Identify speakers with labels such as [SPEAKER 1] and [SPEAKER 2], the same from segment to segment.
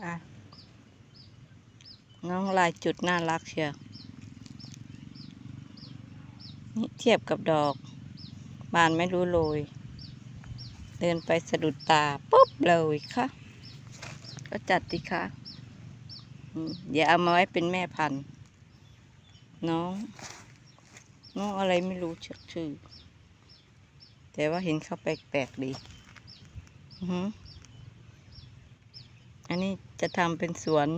[SPEAKER 1] ค่ะน้องลายจุดน่ารักเชียวนี่เทียบกับดอก บานไม่รู้โรย เดินไปสะดุดตาปุ๊บเลยค่ะ ก็จัดดิค่ะอืมเดี๋ยวเอามาไว้เป็นแม่พันธุ์ น้อง น้องอะไรไม่รู้ชื่อ แต่ว่าเห็นเขาแปลกๆดีอืออันนี้ จะทำเป็นสวน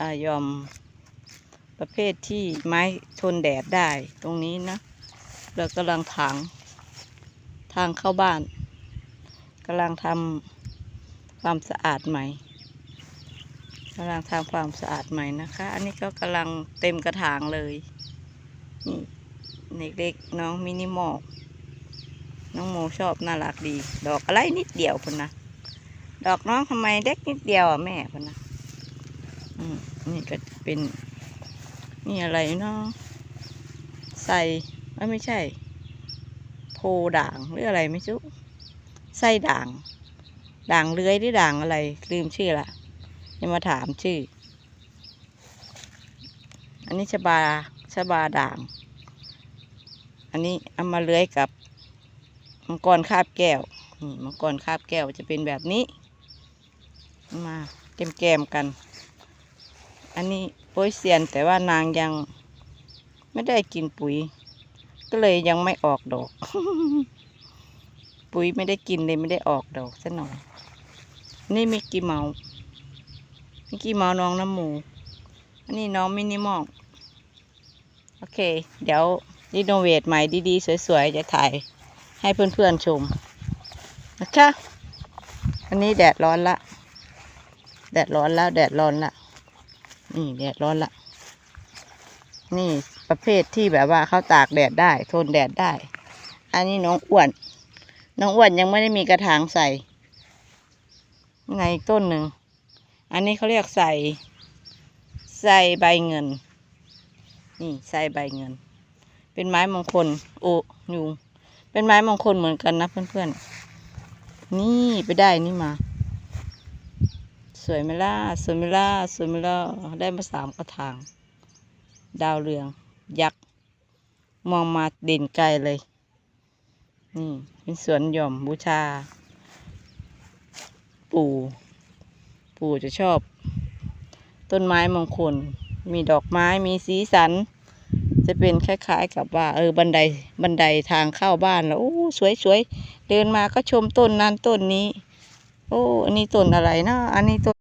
[SPEAKER 1] อายอมประเภทที่ไม้ทนแดดได้ตรงนี้นะเรากำลังถางทางเข้าบ้านกำลังทำความสะอาดใหม่กำลังทำความสะอาดใหม่นะคะ อันนี้ก็กำลังเต็มกระถางเลยนี่เด็กๆน้องมินิมอลน้องโมชอบน่ารักดี ดอกอะไรนิดเดียวคนนะ ดอกน้องทำไมเด็กนิดเดียวอะแม่คนนะอืมนี่ก็เป็นนี่อะไรเนาะใส่ไม่ใช่ โพด่างหรืออะไรไม่รู้ไส้ด่าง ด่างเลื้อยหรือด่างอะไร ลืมชื่อละยังมาถามชื่อ อันนี้ชบาชบาด่าง อันนี้เอามาเลื้อยกับมังกรคาบแก้วมังกรคาบแก้วจะเป็นแบบนี้ มาแกมแกมๆกัน อันนี้โป้ยเซียนแต่ว่านางยังไม่ได้กินปุ๋ย ก็เลยยังไม่ออกดอก ปุ๋ยไม่ได้กินเลยไม่ได้ออกดอกซะหน่อย นี่มิกกี้เมาส์มิกกี้เมาส์น้องน้ำหมู อันนี้น้องมินิมอลโอเค เดี๋ยวรีโนเวทใหม่ดีๆ สวยๆ จะถ่ายให้เพื่อนๆชมนะคะ อันนี้แดดร้อนละ แดดร้อนแล้ว แดดร้อนละนี่แดดร้อนละนี่ประเภทที่แบบว่าเขาตากแดดได้ ทนแดดได้ อันนี้น้องอ้วน น้องอ้วนยังไม่ได้มีกระถางใส่ไงต้นหนึ่ง อันนี้เขาเรียกใส่ ใส่ใบเงิน นี่ใส่ใบเงิน เป็นไม้มงคล โอยุงเป็นไม้มงคลเหมือนกันนะเพื่อนๆ นี่ไปได้นี่มา สวยไหมล่ะสวยไหมล่ะสวยไหมล่ะได้มาสามกระถาง ดาวเรือง ยักษ์ มองมาเด่นไกลเลย นี่เป็นสวนหย่อมบูชา ปู่ ปู่จะชอบ ต้นไม้มงคล มีดอกไม้มีสีสัน จะเป็นคล้ายๆกับว่า เออบันไดบันไดทางเข้าบ้านแล้วโอ้สวยๆเดินมาก็ชมต้นนั้นต้นนี้โอ้ อันนี้ต้นอะไรนะ อันนี้ต้น